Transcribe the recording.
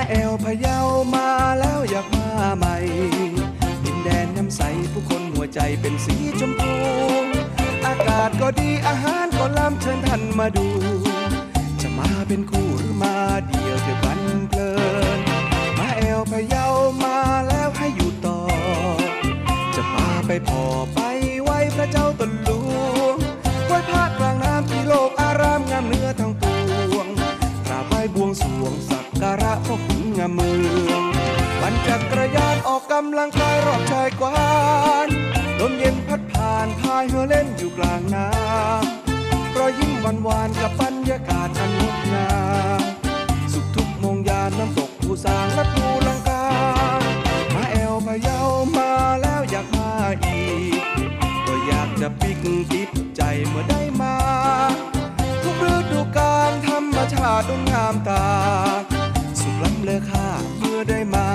มาแอวพะเยามาแล้วอยากมาใหม่ดินแดนน้ำใสผู้คนหัวใจเป็นสีชมพู อากาศก็ดีอาหารก็ล้ำเชิญท่านมาดู จะมาเป็นคู่หรือมาเดียวเดี๋ยวกันเพลิน มาแอวพะเยามาแล้วให้อยู่ต่อ จะพาไปพอไปไหว้พระเจ้าตนหลวงไหว้พระกลางน้ำที่โลกอารามงามเนื้อทั้งปวงกราบไหว้บวงสรวงสัก การะพ่อขุนงามือวันจักรยานออกกำลังกายรอบชายกวานลมเย็นพัดผ่านพายเหือเล่นอยู่กลางน้ำรอยยิ้มหวานหวานกับบรรยากาศอันงดงามสุขทุกมงยานน้ำตกผู้สางและภูลังกา มาแอวพะเยามาแล้วอยากมาอีก ก็อยากจะปิกติดใจเมื่อได้มา ทุกฤดูกาลธรรมชาติงดงามตา day, my.